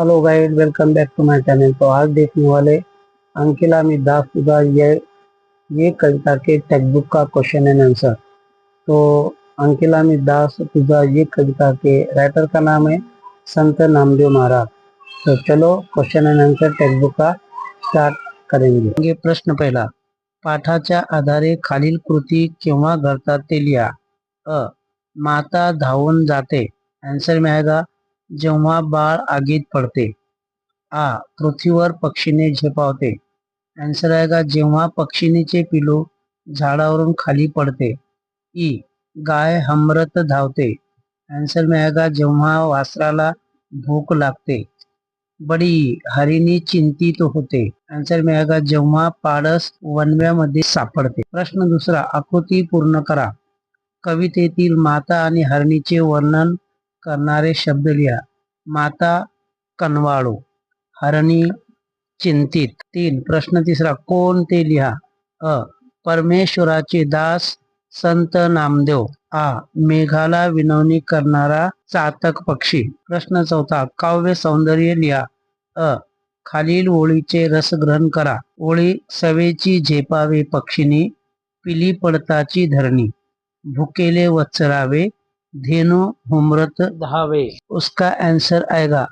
Hello guys welcome back to my channel तो आज देखने वाले अंकिला दास तुझा ये ये कविता के टेक्स्ट बुक का क्वेश्चन एंड आंसर तो अंकिला दास ये कविता के राइटर का नाम है संत नामदेव महाराज। तो चलो question and answer text book का स्टार्ट करेंगे। ये प्रश्न पहिला, पाठाच्या आधारे खालील कृती केव्हा घडतात ते लिहा. अ, माता धावून जाते. आंसर में आएगा जेव्हा बाळ आगीत पडते आ पृथ्वीवर पक्षीने झेपावते. आन्सर आएगा जेव्हा पक्षिणीचे पिलू झाडावरून खाली पडते ई गाय हमरत धावते. आन्सर में आएगा जेव्हा वासराला भूक लागते बडी हरिणी चिंतित होते. आन्सर में आएगा जेव्हा पाडस वनव्यामध्ये सापडते. प्रश्न दुसरा आकृती पूर्ण करा. कवितेतील माता आणि हरणीचे वर्णन करणारे शब्द लिहा. माता कनवाळू. हरणी चिंतित. तीन. प्रश्न तिसरा कोण ते लिहा? अ. परमेश्वराचे दास संत नामदेव. आ. मेघाला विनवणी करणारा चातक पक्षी. प्रश्न चौथा काव्य सौंदर्य लिहा. अ. खालील ओळीचे रसग्रहण करा. ओळी सवेची झेपावे पक्षिनी पिली पडताची धरणी. भुकेले वत्सरावे धेनु हुमरत धावे. उसका आंसर आएगा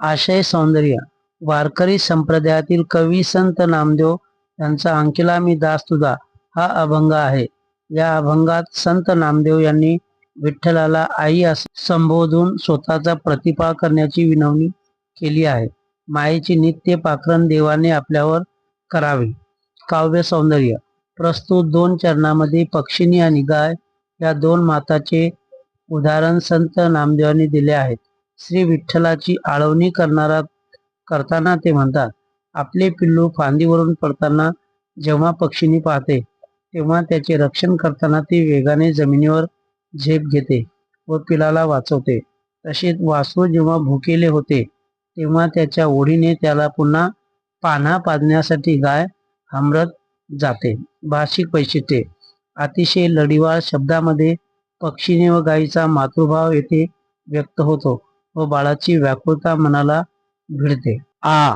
आशय सौंदर्य. वारकरी संप्रदायातील कवी संत नामदेव यांचा अंकिला मी दास तुझा हा अभंग आहे. या अभंगात संत नामदेव यांनी विठ्ठलाला आई असे संबोधून स्वतःचा प्रतिपाळ करण्याची विनवणी केली आहे. मायेची नित्य पाखरण देवाने आपल्यावर करावी. काव्य सौंदर्य. प्रस्तुत दोन चरणामध्ये पक्षिणी आणि गाय या दोन माताचे उदाहरण संत नामदेवांनी दिले आहेत. श्री विठ्ठलाची आळवणी करणारा करताना ते म्हणतात आपले पिल्लू फांदीवरून पडताना जेव्हा पक्षीनी पाहते तेव्हा त्याचे रक्षण करताना ती वेगाने जमिनीवर झेप घेते व पिलाला वाचवते. तसेच वासू जेव्हा भुकेले होते तेव्हा त्याच्या ओढीने त्याला पुन्हा पान्हा पाजण्यासाठी गाय हमरत जाते. भाषिक वैशिष्ट्ये. अतिशय लढिवाळ शब्दामध्ये पक्षीने व गायीचा मातृभाव येथे व्यक्त होतो व बाळाची व्याकुळता मनाला भिडते. आ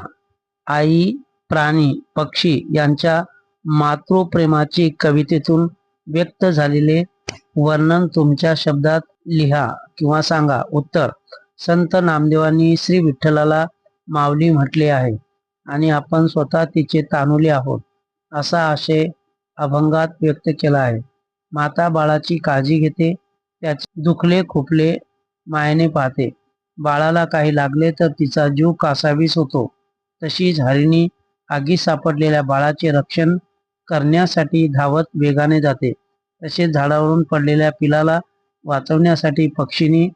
आई प्राणी पक्षी यांच्या मातृप्रेमाची कवितेतून व्यक्त झालेले वर्णन तुमच्या शब्दात लिहा किंवा सांगा. उत्तर संत नामदेवांनी श्री विठ्ठलाला माऊली म्हटले आहे आणि आपण स्वतः तिचे तानुले आहोत असा आशय अभंगात व्यक्त केला आहे. माता बाळाची काळजी घेते त्याचे दुखले खुपले मायेने पाहते. बाळाला काही लागले तर तिचा जीव कासावीस होतो. तशीच हरिणी आगी सापडलेल्या बाळाचे रक्षण करण्यासाठी धावत वेगाने जाते. तसेच झाडावरून पडलेल्या पिलाला वाचवण्यासाठी पक्षीनी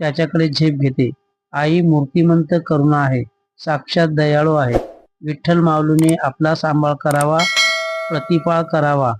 त्याच्याकडे झेप घेते. आई मूर्तिमंत करुणा आहे साक्षात दयाळू आहे. विठ्ठल माऊलीने आपला सांभाळ करावा. प्रतिपाळ करावा.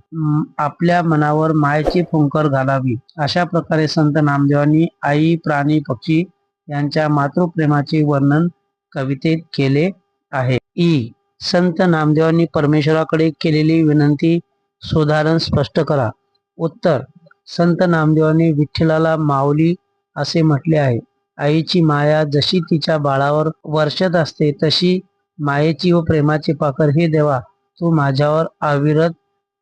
आपल्या मनावर मायेची फुंकर घालावी. अशा प्रकारे संत नामदेवांनी आई प्राणी पक्षी यांच्या मातृप्रेमाचे वर्णन कवितेत केले आहे. ई. संत नामदेवांनी परमेश्वराकडे केलेली विनंती सुधारण स्पष्ट करा. उत्तर. संत नामदेवांनी विठ्ठलाला माऊली असे म्हटले आहे. आईची माया जशी तिच्या बाळावर वर्षत असते तशी मायेची व प्रेमाची पाकर हे देवा तू माझ्यावर अविरत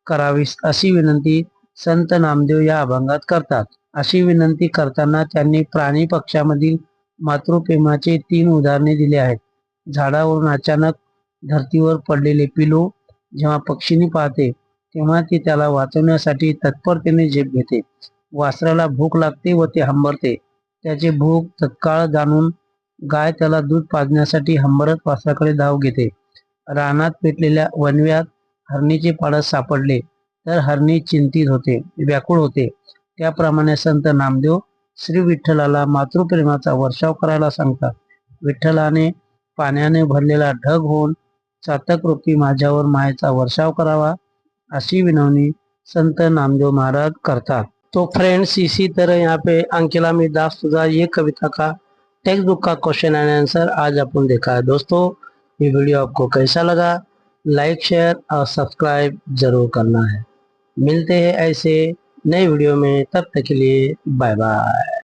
करावीस अशी विनंती संत नामदेव या अभंगात करतात. अशी विनंती करताना त्यांनी प्राणी पक्षामधील मातृप्रेमाचे तीन उदाहरणे दिली आहेत. झाडावरून अचानक धरतीवर पडलेले पिलू जेव्हा पक्षीनी पाहते तेव्हा ती त्याला वाचवण्यासाठी तत्परतेने झेप घेते. वासराला भूक लागते व ते हंबरते. त्याचे भूक तत्काळ जाणून गाय त्याला दूध पाजण्यासाठी हंबरत वासराकडे धाव घेते. रानात पेटलेल्या वनव्यात हरणीचे पाडस सापडले तर हरणी चिंतित होते व्याकुळ होते. त्याप्रमाणे संत नामदेव श्री विठ्ठलाला मातृप्रेमाचा वर्षाव करायला सांगतात. विठ्ठलाने पाण्याने भरलेला ढग होऊन चातक रूपी माझ्यावर मायेचा वर्षाव करावा अशी विनवणी संत नामदेव महाराज करतात. तो फ्रेंड्स इसी तरह यहाँ पे अंकिला में दास तुझा ये कविता का टेक्स्ट बुक का क्वेश्चन एंड आंसर आज अपन देखा है। दोस्तों ये वीडियो आपको कैसा लगा? लाइक शेयर और सब्सक्राइब जरूर करना है। मिलते हैं ऐसे नए वीडियो में तब तक के लिए बाय बाय